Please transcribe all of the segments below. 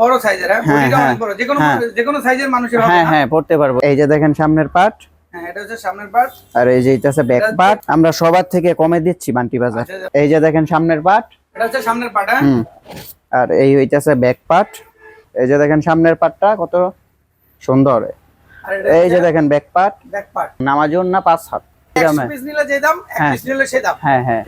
বড় সাইজের হ্যাঁ? হ্যাঁ, হ্যাঁ, বড় যে কোনো হ্যাঁ। যে কোনো সাইজের মানুষের হবে হ্যাঁ হ্যাঁ পড়তে পারব। এই যে দেখেন সামনের পাট এটা হচ্ছে সামনের পার্ট আর এই যে এটা ব্যাক আমরা সবার থেকে কমে দিচ্ছি বান্টি বাজার। আচ্ছা, এই যে দেখেন সামনের পাট এটা হচ্ছে সামনের পার্ট হুম। আর এই হইতাছে ব্যাক এই যে দেখেন সামনের পাটটা কত সুন্দর। এই যে দেখেন ব্যাক পাট ব্যাক পার্ট নামাজুন না পাঁচ হাত?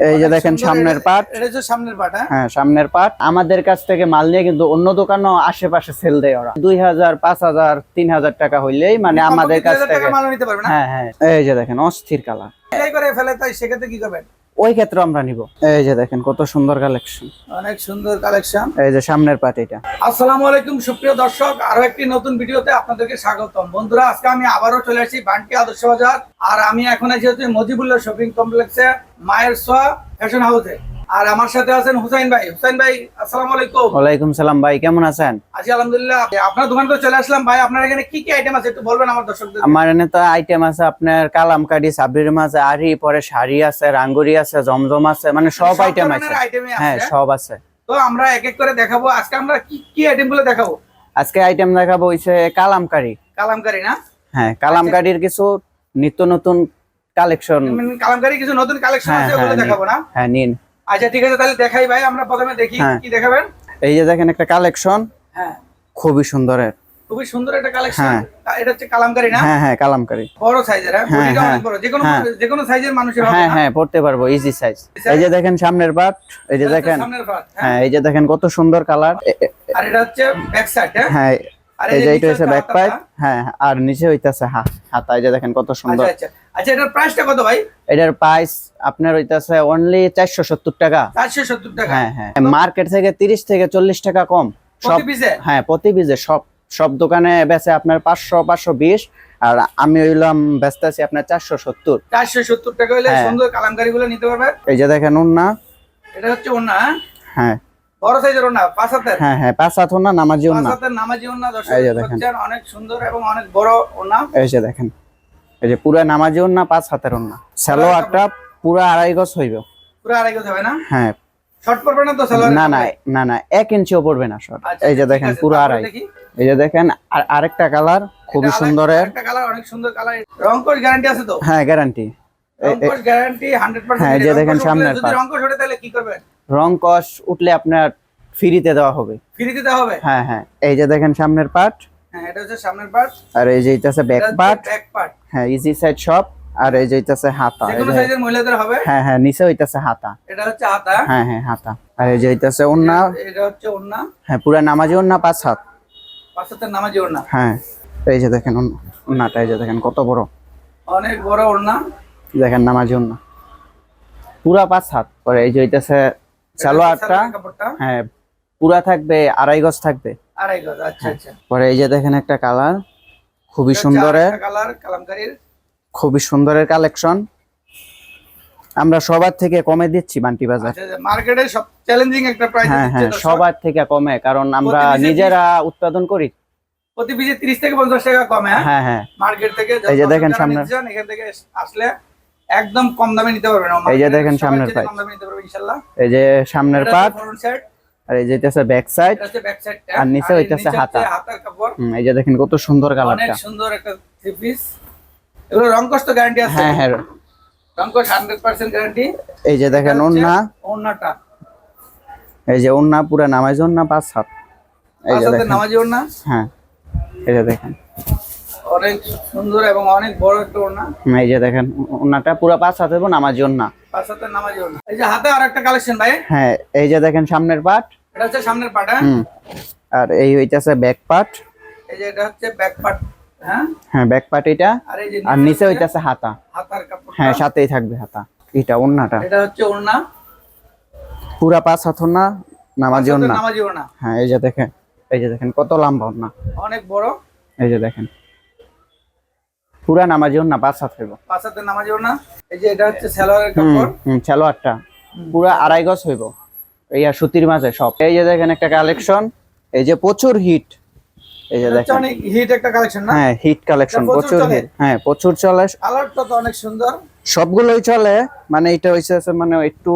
এই যে দেখেন সামনের পাট। সামনের পার্ট হ্যাঁ। সামনের পাট। আমাদের কাছ থেকে মাল নিয়ে কিন্তু অন্য দোকানও আশেপাশে সেল দেয় ওরা। দুই হাজার পাঁচ হাজার তিন হাজার টাকা হইলেই মানে আমাদের কাছ থেকে মালও নিতে পারবে না? হ্যাঁ হ্যাঁ। এই যে দেখেন অস্থির কালার। করে ফেলে তাই সেক্ষেত্রে কি করবেন? ওই ক্ষেত্রে আমরা নিব। এই যে দেখেন কত সুন্দর কালেকশন অনেক সুন্দর কালেকশন এই যে সামনের পাট এটা। আসসালামু আলাইকুম সুপ্রিয় দর্শক। আরও একটি নতুন ভিডিওতে আপনাদেরকে স্বাগতম। বন্ধুরা আজকে আমি আবারও চলে আসি বান্টি আদর্শ বাজার। আর আমি এখন আছি হচ্ছে মজিবুল্লাহ শপিং কমপ্লেক্সে মায়ের সোয়া ফ্যাশন হাউসে। আর আমার সাথে আছেন হুসাইন ভাই। হুসাইন ভাই আসসালামু আলাইকুম। ওয়ালাইকুম সালাম ভাই কেমন আছেন? আছি আলহামদুলিল্লাহ। আপনার দোকানে তো চলে আসলাম ভাই আপনার এখানে কি কি আইটেম আছে একটু বলবেন আমার দর্শকদের আমার এনে তো আইটেম আছে আপনার কালামকারি সাবরির মাছ আরি পরে শাড়ি আছে রাঙ্গুরি আছে জমজম আছে মানে সব আইটেম আছে। হ্যাঁ সব আছে। তো আমরা এক এক করে দেখাবো। আজকে আমরা কি কি আইটেমগুলো দেখাবো? আজকে আইটেম দেখাবো হইছে কালামকারি কালামকারি না? হ্যাঁ কালামকারির কিছু নিত্য নতুন কালেকশন কালামকারি কিছু নতুন কালেকশন হ্যাঁ আছে ওগুলো হ্যাঁ দেখাবো না? হ্যাঁ নিন। আচ্ছা ঠিক আছে তাহলে দেখাই ভাই আমরা প্রথমে দেখি হ্যাঁ। কি দেখাবেন। এই যে দেখেন একটা কালেকশন। হ্যাঁ। খুবই সুন্দরের। খুবই সুন্দর একটা কালেকশন। হ্যাঁ। এটা হচ্ছে কালামকারি না? হ্যাঁ হ্যাঁ কালামকারি। বড় সাইজের হ্যাঁ বডিটা হ্যাঁ। অনেক বড়। যে কোনো। যে কোনো সাইজের মানুষের হবে হ্যাঁ হ্যাঁ পড়তে পারব ইজি সাইজ এই যে দেখেন সামনের পাট এই যে দেখেন। সামনের part, হ্যাঁ। এই যে দেখেন কত সুন্দর কালার। আর এটা হচ্ছে ব্যাক সাইড হ্যাঁ এই যে এটা হচ্ছে ব্যাক পাইপ হ্যাঁ আর নিচে হইতাছে হাতা এই যে দেখেন কত সুন্দর। আচ্ছা আচ্ছা আচ্ছা এটার প্রাইসটা কত ভাই? এটার প্রাইস আপনার হইতাছে অনলি চারশো সত্তর টাকা। চারশো সত্তর টাকা। হ্যাঁ হ্যাঁ মার্কেট থেকে তিরিশ থেকে চল্লিশ টাকা কম। সব হ্যাঁ প্রতি পিসে সব সব দোকানে বেচে আপনার পাঁচশো পাঁচশো বিশ আর আমি হইলাম ব্যস্ত আছি আপনার চারশো সত্তর। চারশো সত্তর টাকা হলে। সুন্দর কালামকারি গুলো নিতে পারবে? এই যে দেখেন উন্না এটা হচ্ছে ওনা হ্যাঁ? হ্যাঁ বড় সাইজের ওনা পাঁচ হাতের? হ্যাঁ হ্যাঁ পাঁচ হাত উন্না নামাজি পাঁচ হাতের নামাজি ওনা দর্শক এই যে দেখেন। দেখছেন, অনেক সুন্দর এবং অনেক বড় ওনা এই যে দেখেন এই যে পুরা নামাজি উন্না পাঁচ হাতের উন্না সালোয়ারটা পুরা আড়াই গজ হইব। পুরো আড়াই গজ হবে না? হ্যাঁ। শর্ট পড়বে না তো সালোয়ারের না না না না এক ইঞ্চিও পড়বে না শর্ট আচ্ছা, এই যে দেখেন আছে, পুরো তারপরে আড়াই। এই যে দেখেন আর আরেকটা কালার খুবই এটা সুন্দরের আরেকটা কালার অনেক সুন্দর কালার। গ্যারান্টি আছে তো? হ্যাঁ গ্যারান্টি রংকশ গ্যারান্টি 100% হ্যাঁ, এই যে দেখেন সামনের যদি ওঠে তাহলে কি করবেন? রং কস উঠলে আপনার ফ্রিতে দেওয়া হবে। ফ্রিতে দেওয়া হবে? হ্যাঁ হ্যাঁ। এই যে দেখেন সামনের পার্ট হ্যাঁ এটা হচ্ছে সামনের পার্ট আর এই যে ইতাছে ব্যাক পার্ট ব্যাক পার্ট হ্যাঁ ইজি সাইড সব আর এই যে ইতাছে হাতা। যে এই কোনো যে- সাইজের মহিলাদের হবে? হ্যাঁ হ্যাঁ নিচে হইতাছে হাতা। এটা হচ্ছে হাতা। হ্যাঁ হ্যাঁ হাতা। আর এই যে এটা হইতাছে ওন্না। এটা হচ্ছে ওন্না। হ্যাঁ পুরা নামাজি ওন্না পাঁচ হাত। পাঁচটার নামাজি ওন্না। হ্যাঁ। এই যে দেখেন ওন- ওন্নাটা এই যে দেখেন কত বড়। অনেক বড় ওন্না। দেখেন নামাজি ওন্না। পুরা পাঁচ হাত। পরে এই যে এটা হইতাছে সালোয়ারটা হ্যাঁ পুরা থাকবে আড়াই গজ থাকবে। আড়াই গজ আচ্ছা আচ্ছা। পরে এই যে দেখেন একটা কালার খুবই কালার কালামকারীর। খুবই সুন্দরের কালেকশন। আমরা সবার থেকে কমে দিচ্ছি বান্টি বাজার। আচ্ছা মার্কেটে সব চ্যালেঞ্জিং একটা প্রাইস হ্যাঁ হ্যাঁ সবার থেকে কমে কারণ আমরা নিজেরা উৎপাদন করি। প্রতি পিসে 30 থেকে 50 টাকা কমে হ্যাঁ? হ্যাঁ হ্যাঁ। মার্কেট থেকে এই যে দেখেন সামনে। এখান থেকে আসলে একদম কম দামে নিতে পারবেন এই যে দেখেন সামনের পাইপ। কম দামে নিতে পারবেন ইনশাআল্লাহ। এই যে সামনের পাট। আর এই যে হইতেছে ব্যাক সাইড আর নিচে হইতাছে হাতা। হাতার কাপড়। এই যে দেখেন কত সুন্দর অনেক কালারটা সুন্দর একটা থ্রি পিস এগুলো রংকশ তো গ্যারান্টি আছে। হ্যাঁ হ্যাঁ। রংকশ 100% গ্যারান্টি এই যে দেখেন ওন্না ওন্নাটা এই যে ওন্না পুরা নামাজ ওন্না পাঁচ হাত। এই যে দেখেন। নামাজি ওন্না হ্যাঁ। এই যে দেখেন। অনেক সুন্দর এবং অনেক বড় একটা এই যে দেখেন পুরা পাঁচ হাত নামাজ ওন্না পাঁচাতে নামাজি এই যে হাতে কালেকশন ভাই। হ্যাঁ এই যে দেখেন সামনের পাট। এটা হচ্ছে সামনের পাটা হুম আর এই হইতাছে ব্যাক পাট। এই যে এটা হচ্ছে ব্যাক পার্ট হ্যাঁ? হ্যাঁ ব্যাক পাট এটা। আর নিচে হইতাছে হাতা। হাতার কাপড় হ্যাঁ সাথেই থাকবে হাতা। এটা ওন্নাটা এটা হচ্ছে ওড়না। পুরা পাঁচ হাত ওন্না নামাজি ওন্না নামাজি ওড়না। হ্যাঁ এই যে দেখেন এই যে দেখেন কত লম্বা ওন্না অনেক বড়। এই যে দেখেন। পুরা নামাজি ওন্না পাঁচ হাত হইব পাঁচাতে নামাজি ওড়না এই যে এটা হচ্ছে সালোয়ারের কাপড়। হুম সালোয়ারটা। পুরা আড়াই গজ হইব। এই আর সুতির মাঝে সব। এই যে দেখেন একটা কালেকশন। এই যে প্রচুর হিট। এই যে দেখেন। অনেক হিট একটা কালেকশন না? হ্যাঁ হিট কালেকশন প্রচুর হিট। হ্যাঁ প্রচুর চলে। কালারটা তো অনেক সুন্দর। সবগুলোই চলে। মানে এটা হইছে মানে একটু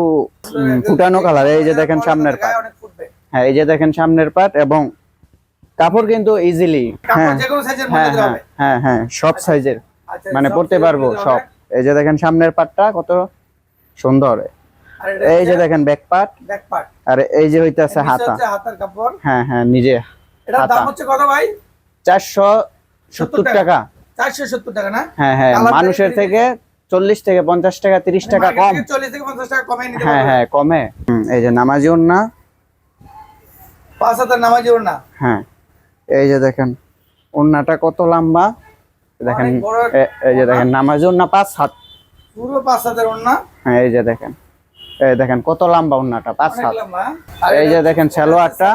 ফুটানো কালার এই যে দেখেন সামনের পাট। হ্যাঁ এই যে দেখেন সামনের পাট এবং কাপড় কিন্তু ইজিলি হ্যাঁ। হ্যাঁ হ্যাঁ হ্যাঁ হ্যাঁ সব সাইজের আচ্ছা মানে সব পড়তে পারব সব। এই যে দেখেন সামনের পাটটা কত সুন্দর। এই যে দেখেন ব্যাক পার্ট পার্ট আর এই যে হইতাছে হাতা। হ্যাঁ হ্যাঁ নিজে দাম হচ্ছে কত ভাই? চারশো সত্তর টাকা। টাকা চারশো সত্তর টাকা না? হ্যাঁ হ্যাঁ মানুষের থেকে চল্লিশ থেকে পঞ্চাশ টাকা তিরিশ মানে টাকা কম। চল্লিশ থেকে পঞ্চাশ টাকা কমে নিতে হ্যাঁ হ্যাঁ কমে। এই যে নামাজি না পাঁচ হাজার নামাজি না হ্যাঁ। এই যে দেখেন ওন্নাটা কত লম্বা? দেখেন এই যে দেখেন নামাজ না পাঁচ হাত। পুরো পাঁচ হাতের ওর না হ্যাঁ এই যে দেখেন এই দেখেন কত লম্বা ওন্নাটা পাঁচ হাত। এই যে দেখেন সালোয়ারটা।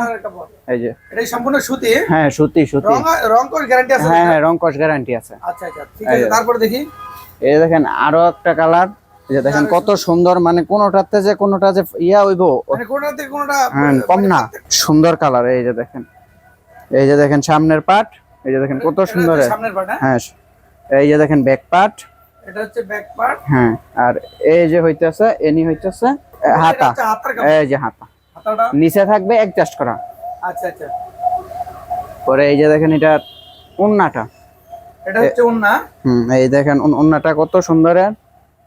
এই যে। এটাই সম্পূর্ণ সুতি? হ্যাঁ সুতি সুতি। রং গ্যারান্টি আছে হ্যাঁ হ্যাঁ রং গ্যারান্টি আছে। আচ্ছা আচ্ছা ঠিক আছে তারপর দেখি। এই যে দেখেন আরও একটা কালার। যে দেখেন কত সুন্দর মানে কোনোটাতে যে কোনোটা যে ইয়া হইব। মানে কোনটা কোনটা হ্যাঁ, কম না সুন্দর কালার এই যে দেখেন। এই যে দেখেন সামনের পার্ট এই যে দেখেন কত সুন্দর পার্ট হ্যাঁ? এই যে দেখেন ব্যাক পার্ট এটা হচ্ছে ব্যাক পার্ট হ্যাঁ আর এই যে হইতেছে এনি হইতেছে হাতা। এই যে হাতা। নিচে থাকবে অ্যাডজাস্ট করা। আচ্ছা আচ্ছা। পরে এই যে দেখেন এটা উন্নাটা এটা হচ্ছে ওন্না। হুম এই দেখেন উন- উন্নাটা কত সুন্দর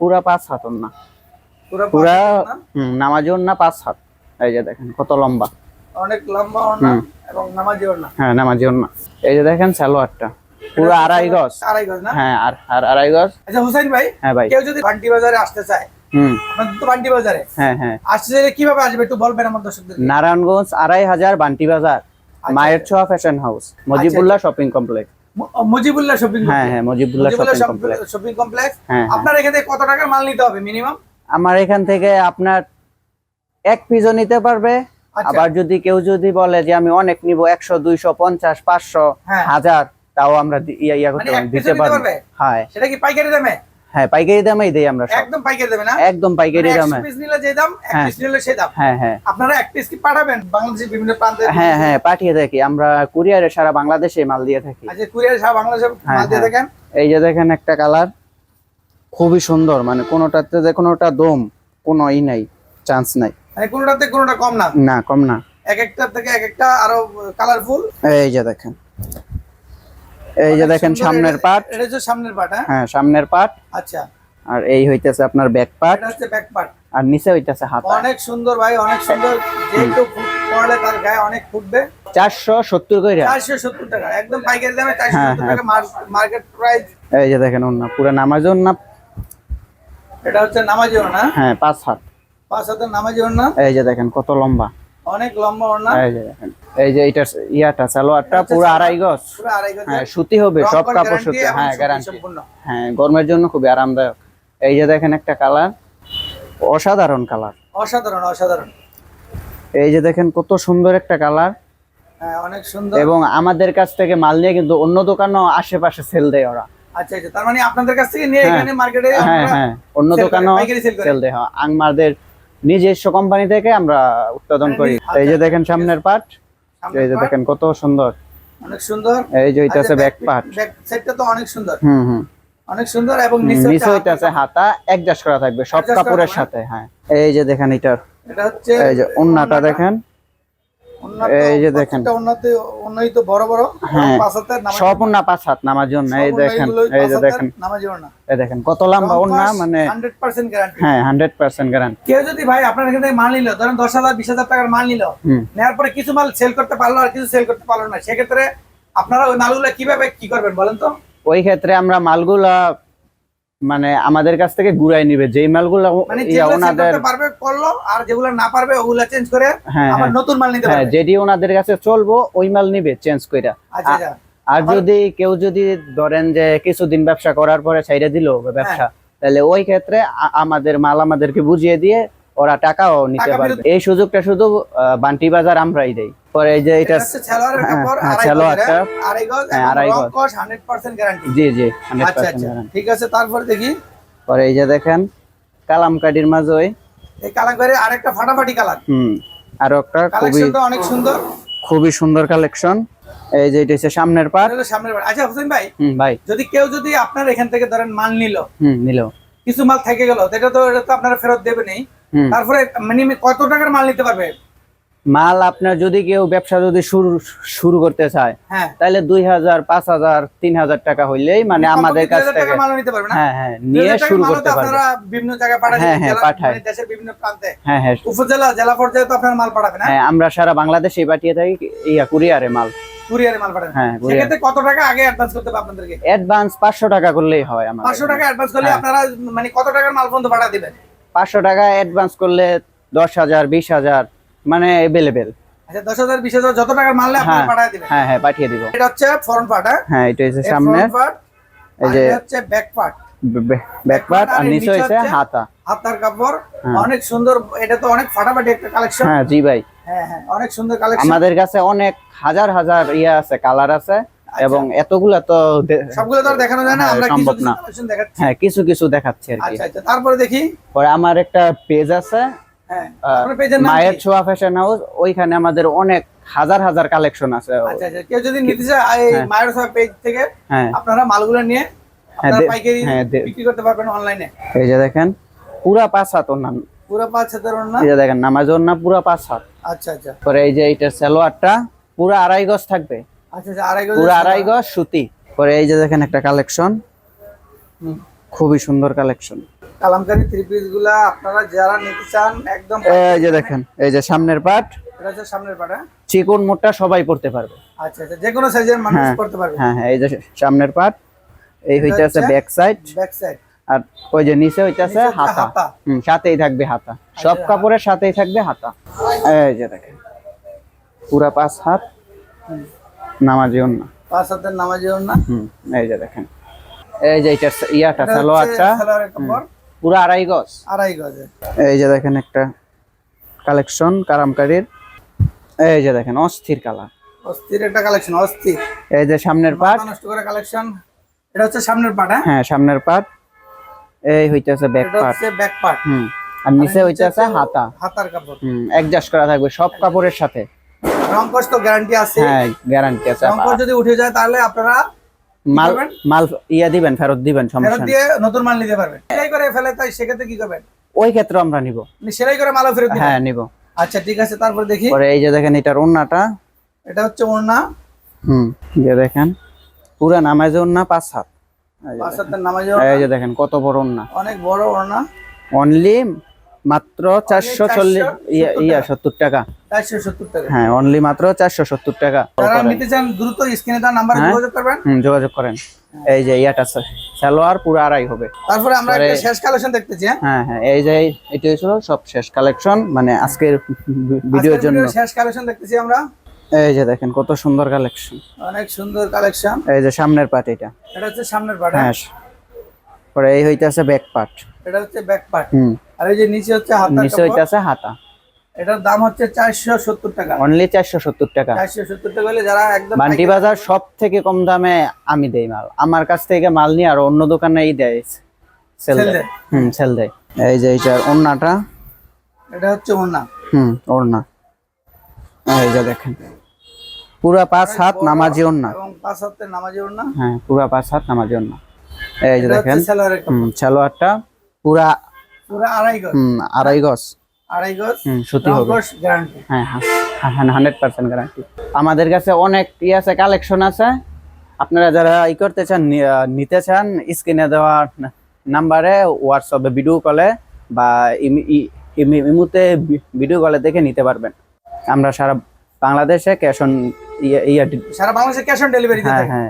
পুরা পাঁচ হাত উন্না পুরা হুম নামাজি উন্না পাঁচ হাত। এই যে দেখেন কত লম্বা? অনেক লম্বা হুম। এবং নামাজি ওন্না হ্যাঁ নামাজি উন্না এই যে দেখেন সালোয়ারটা পুরো আড়াই গজ। আড়াই গজ না? হ্যাঁ আর আর আড়াই গজ। আচ্ছা হুসাইন ভাই হ্যাঁ ভাই। কেউ যদি বান্টি বাজারে আসতে চায় হুম। তো বান্টি বাজারে হ্যাঁ হ্যাঁ। আসতে কীভাবে আসবে একটু বলবেন আমার দর্শকদের? নারায়ণগঞ্জ আড়াই হাজার বান্টি বাজার মায়ের ছোঁয়া fashion house Mojibullah shopping complex Mujibullah shopping হ্যাঁ হ্যাঁ Mojibullah shopping complex shopping complex হ্যাঁ। আপনার এখানে কত টাকার মাল নিতে হবে মিনিমাম আমার এখান থেকে আপনার এক পিসও নিতে পারবে। আচ্ছা। আবার যদি কেউ যদি বলে যে আমি অনেক নিব একশো দুইশো পঞ্চাশ পাঁচশো হ্যাঁ। হাজার তাও আমরা ইয়া ইয়া করতে মানে piece দিতে পারব। হ্যাঁ। সেটা কি পাইকারি দামে? হ্যাঁ পাইকারি দামেই দেই আমরা একদম পাইকারি দামে না? একদম পাইকারি দামে। পিস নিলে যে দাম এক হ্যাঁ। পিস নিলে সেই দাম। হ্যাঁ হ্যাঁ। আপনারা এক পিস কি পাঠাবেন বাংলাদেশের বিভিন্ন প্রান্তে? হ্যাঁ হ্যাঁ পাঠিয়ে থাকি। আমরা কুরিয়ারে সারা বাংলাদেশে মাল দিয়ে থাকি। আচ্ছা কুরিয়ার সারা বাংলাদেশে মাল দিয়ে হ্যাঁ। থাকেন? এই যে দেখেন একটা কালার খুবই সুন্দর। মানে কোনোটাতে যে কোনোটা দম কোনো ই নাই চান্স নাই। মানে কোনোটাতে কোনোটা কম না? না কম না। এক একটা থেকে এক একটা আরও কালারফুল এই যে দেখেন। এই যে দেখেন সামনের পাট। এটা হচ্ছে সামনের পাট হ্যাঁ? হ্যাঁ সামনের পাট। আচ্ছা। আর এই হইতেছে আপনার ব্যাক পাট। এটা হচ্ছে ব্যাক পার্ট আর নিচে হইতেছে হাতা। অনেক সুন্দর ভাই অনেক সুন্দর। যেহেতু ফুট পড়লে তার গায়ে অনেক ফুটবে। চারশো সত্তর কইরা। চারশো সত্তর টাকা একদম পাইকারি দামে চারশো হ্যাঁ, সত্তর হ্যাঁ। টাকা মার্কেট প্রাইস এই যে দেখেন ওর না পুরো নামাজন না এটা হচ্ছে নামাজি ওড়না। হ্যাঁ পাঁচ হাত। পাঁচ হাতের নামাজি ওড়না। এই যে দেখেন কত লম্বা। অনেক লম্বা ওড়না। এই যে দেখেন এই যে এটা ইয়াটা সালোয়ারটা পুরো আড়াই গজ। পুরো আড়াই গজ। হ্যাঁ সুতি হবে সব কাপড় সুতি হ্যাঁ গ্যারান্টি হ্যাঁ গরমের জন্য খুবই আরামদায়ক। এই যে দেখেন একটা কালার অসাধারণ কালার। অসাধারণ অসাধারণ। এই যে দেখেন কত সুন্দর একটা কালার। হ্যাঁ অনেক সুন্দর। এবং আমাদের কাছ থেকে মাল নিয়ে কিন্তু অন্য দোকানও আশেপাশে সেল দেয় ওরা। আচ্ছা আচ্ছা তার মানে আপনাদের কাছ থেকে নিয়ে হ্যাঁ। এখানে মার্কেটে হ্যাঁ হ্যাঁ অন্য দোকানও। সেল দেয়। হ্যাঁ, আমাদের নিজস্ব কোম্পানি থেকে আমরা উৎপাদন হ্যাঁ, করি। আচ্ছা, এই যে দেখেন সামনের পাট এই যে দেখেন কত সুন্দর। অনেক সুন্দর। এই যে এটা আছে ব্যাক পাট। ব্যাক সাইডটা তো অনেক সুন্দর। হুম হুম। অনেক সুন্দর এবং নিচে নিচে হইতাছে হাতা অ্যাডজাস্ট করা থাকবে সব কাপড়ের সাথে হ্যাঁ। এই যে দেখেন এটার। এটা হচ্ছে এই যে ওন্নাটা। দেখেন। এই যে দেখেন। প্রত্যেকটা উন্নত উন্নত বড় বড় হ্যাঁ। পাঁচ হাতের নামাজি সব ওন্না পাঁচ হাত নামার জন্য। এই দেখেন এই যে দেখেন। এই দেখেন কত লম্বা ওন্না মানে 100% গ্যারান্টি হ্যাঁ হান্ড্রেড পার্সেন্ট গ্যারান্টি কেউ যদি ভাই আপনার এখান থেকে মাল নিল ধরেন দশ হাজার বিশ হাজার টাকার মাল নিল হুম। নেওয়ার পরে কিছু মাল সেল করতে পারল আর কিছু সেল করতে পারল না সেক্ষেত্রে আপনারা ওই মালগুলো কীভাবে কি করবেন বলেন তো? ওই ক্ষেত্রে আমরা মালগুলা মানে আমাদের কাছ থেকে ঘুরাই নিবে। যেই মালগুলা মানে ওনাদের পারবে করল আর যেগুলো না পারবে ওগুলা চেঞ্জ করে হ্যাঁ আবার হ্যাঁ। নতুন মাল নিতে হ্যাঁ পারবে। যেটি ওনাদের কাছে চলবো ওই মাল নিবে চেঞ্জ কইরা। আচ্ছা আচ্ছা। আর যদি কেউ যদি ধরেন যে কিছুদিন ব্যবসা করার পরে ছাইড়ে দিল ব্যবসা। তাহলে ওই ক্ষেত্রে আমাদের মাল আমাদেরকে বুঝিয়ে দিয়ে ওরা টাকাও নিতে পারবে। এই সুযোগটা শুধু বান্টি বাজার আমরাই দেই। পরে এই যে এটা হ্যাঁ, হ্যাঁ, আড়াই সালোয়ারটা। গজ, হ্যাঁ? আড়াই গজ এবং আড়াই রং গজ। কস 100% গ্যারান্টি জি জি আচ্ছা আচ্ছা ঠিক আছে তারপরে দেখি। পরে এই যে দেখেন কালামকাটির মাঝে ওই এই কালাঙ্কারের আরেকটা ফাটাফাটি কালার হুম আরও একটা খুবই অনেক সুন্দর। খুবই সুন্দর কালেকশন এই যে এটা হচ্ছে সামনের পাট। সামনের। আচ্ছা হোসেন ভাই ভাই। যদি কেউ যদি আপনার এখান থেকে ধরেন মাল নিল হুম নিল। কিছু মাল থেকে গেল এটা তো এটা তো আপনারা ফেরত দেবেনই। হুম। তারপরে মিনিমাম কত টাকার মাল নিতে পারবে? মাল আপনার যদি কেউ ব্যবসা যদি শুরু শুরু করতে চায় হ্যাঁ। তাহলে দুই হাজার পাঁচ হাজার তিন হাজার টাকা হইলেই মানে আমাদের কাছ থেকে হ্যাঁ হ্যাঁ নিয়ে শুরু করতে পারবে। বিভিন্ন জায়গায় হ্যাঁ, হ্যাঁ, পাঠায়। দেশের বিভিন্ন প্রান্তে। হ্যাঁ হ্যাঁ। উপজেলা জেলা পর্যায়ে তো আপনারা মাল পাঠাবেন না হ্যাঁ আমরা সারা বাংলাদেশে পাঠিয়ে থাকি ইয়া কুরিয়ারে মাল। কুরিয়ারে মাল পাঠাবেন। হ্যাঁ সেক্ষেত্রে কত টাকা আগে অ্যাডভান্স করতে হবে আপনাদেরকে? অ্যাডভান্স পাঁচশো টাকা করলেই হয় আমাদের। পাঁচশো টাকা অ্যাডভান্স করলে হ্যাঁ। আপনারা মানে কত টাকার মাল পর্যন্ত পাঠা দিবেন? পাঁচশো টাকা অ্যাডভান্স করলে দশ হাজার বিশ হাজার মানে অ্যাভেলেবেল আচ্ছা যত টাকার মাল হ্যাঁ দিবেন। হ্যাঁ হ্যাঁ পাঠিয়ে দিব। এটা হচ্ছে ফ্রন্ট পার্ট হ্যাঁ? হ্যাঁ এটা হচ্ছে সামনে। এই যে হচ্ছে ব্যাক পার্ট ব্যাক পার্ট আর আর নিচে নিচে হচ্ছে হচ্ছে- হাতা। হাতার কাপড়। অনেক সুন্দর এটা তো অনেক ফাটাফাটি একটা কালেকশন হ্যাঁ জি ভাই। হ্যাঁ হ্যাঁ অনেক সুন্দর কালেকশন আমাদের কাছে অনেক হাজার হাজার ইয়ে আছে কালার আছে এবং এতগুলা তো সবগুলো তো দেখানো যায় না আমরা কিছু সম্ভব কিছু না। দেখাচ্ছি। হ্যাঁ কিছু কিছু দেখাচ্ছি আর কি। আচ্ছা আচ্ছা তারপরে দেখি। পরে আমার একটা পেজ আছে হ্যাঁ। মায়ের? ছোঁয়া ফ্যাশন হাউস ওইখানে আমাদের অনেক হাজার হাজার কালেকশন আছে। আচ্ছা আচ্ছা। কেউ যদি নিতে চায় হ্যাঁ। মায়ের পেজ থেকে হ্যাঁ। আপনারা মালগুলো নিয়ে পাইকারি বিক্রি করতে পারবেন অনলাইনে এই যে দেখেন পুরা পাঁচ হাত ওর নাম পাঁচ হাজার না এই যে দেখেন নামাজের না পুরা পাঁচ হাত। আচ্ছা আচ্ছা। পরে এই যে এইটার সালোয়ারটা পুরা আড়াই গজ থাকবে। আচ্ছা আচ্ছা আড়াই গজ পুরা আড়াই গজ সুতি। পরে এই যে দেখেন একটা কালেকশন খুবই সুন্দর কালেকশন কালামকারী থ্রি পিসগুলা আপনারা যারা নিতে চান একদম এই যে দেখেন এই যে সামনের পাট। এটা হচ্ছে সামনের পাটা চিকন মোটা সবাই পড়তে পারবে। আচ্ছা আচ্ছা যে কোনো সাইজের মানুষ হ্যাঁ। করতে পারবে। হ্যাঁ হ্যাঁ এই যে সামনের পাট এই হইতে আছে ব্যাক সাইড ব্যাক সাইড আর ওই যে নিচে হইতে আছে নিচে হচ্ছে হাতা। হুম সাথেই থাকবে হাতা। সব। কাপড়ের সাথেই থাকবে হাতা। এই যে দেখেন পুরা পাঁচ হাত। নামাজি না পাঁচ হাতের নামাজি না হুম এই যে দেখেন। এই যে এটা ইয়াটা সালোয়ারটা। সালোয়ারের কাপড়। পুরা আড়াই গজ। আড়াই গজে। এই যে দেখেন একটা কালেকশন কারামকারীর। এই যে দেখেন অস্থির কালার। অস্থির একটা কালেকশন অস্থির। এই যে সামনের পাট। নষ্ট করে কালেকশন। এটা হচ্ছে সামনের পাট হ্যাঁ? হ্যাঁ সামনের পাট। এই হইতেছে ব্যাক পাট হচ্ছে ব্যাক পার্ট হুম আর নিচে হইতেছে হাতা। হাতার কাপড়। হুম অ্যাডজাস্ট করা থাকবে সব কাপড়ের সাথে। রং কষ্ট গ্যারান্টি আছে। হ্যাঁ গ্যারান্টি আছে রং যদি উঠে যায় তাহলে আপনারা মাল মাল ইয়া দিবেন ফেরত দিবেন সমস্যা দিয়ে নতুন মাল নিতে পারবেন। সেলাই করে ফেলে তাই সেক্ষেত্রে কি করবেন? ওই ক্ষেত্রে আমরা নিব। আপনি সেলাই করে মালও ফেরত হ্যাঁ নিব। আচ্ছা ঠিক আছে তারপর দেখি। পরে এই যে দেখেন এটার ওন্নাটা এটা হচ্ছে ওড়না। হুম যে দেখেন পুরা নামাজে ওন্না পাঁচ হাত। যে পাঁচ দেখেন। হাতের নামাজি এই যে দেখেন কত বড় ওন্না অনেক বড় ওড়না। অনলি মাত্র চারশো চল্লিশ ইয়া সত্তর টাকা। হ্যাঁ অনলি মাত্র চারশো সত্তর টাকা। নিতে চান দ্রুত স্ক্রিনে তার নাম্বারে হ্যাঁ। যোগাযোগ করবেন। যোগাযোগ করেন। এই যে ইয়াটা সালোয়ার পুরো আড়াই হবে। তারপরে আমরা একটা শেষ কালেকশন দেখতেছি হ্যাঁ? হ্যাঁ এই যে এটা হয়েছিল সব শেষ কালেকশন মানে আজকের ভিডিওর জন্য। শেষ কালেকশন দেখতেছি আমরা। এই যে দেখেন কত সুন্দর কালেকশন। অনেক সুন্দর কালেকশন। এই যে সামনের পার্ট এটা। এটা হচ্ছে সামনের পার্ট হ্যাঁ? পরে এই হইতাছে ব্যাক পার্ট এটা হচ্ছে ব্যাক পার্ট হুম। আর এই যে নিচে হচ্ছে নিচে হইতাছে হাতা। এটার দাম হচ্ছে চারশো সত্তর টাকা। অনলি চারশো সত্তর টাকা। চারশো সত্তর টাকা হলে যারা একদম বান্টি বাজার সব থেকে কম দামে আমি দেই মাল। আমার কাছ থেকে মাল নিয়ে আর অন্য দোকানেই দেয়। সেল দেয়। হুম সেল দেয়। এই যে ওন্নাটা এটা হচ্ছে ওড়না। হুম এই যে দেখেন। পুরা পাঁচ হাত নামাজি ওড়না। এবং পাঁচ নামাজি হ্যাঁ পুরা পাঁচ হাত নামাজি ওড়না। এই যে দেখেন। সালোয়ারটা পুরা পুরো আড়াই গজ। হুম আড়াই গজ। আড়াই গজ হুম হবে। গ্যারান্টি হ্যাঁ হ্যাঁ হান্ড্রেড পার্সেন্ট গ্যারান্টি আমাদের কাছে অনেক ই আছে কালেকশন আছে। আপনারা যারা ই করতে চান নিতে চান স্ক্রিনে দেওয়া নাম্বারে হোয়াটসঅ্যাপে ভিডিও কলে বা ইমুতে ভিডিও কলে দেখে নিতে পারবেন। আমরা সারা বাংলাদেশে ক্যাশ অন ইয়া সারা বাংলাদেশে ক্যাশ অন ডেলিভারি হ্যাঁ হ্যাঁ।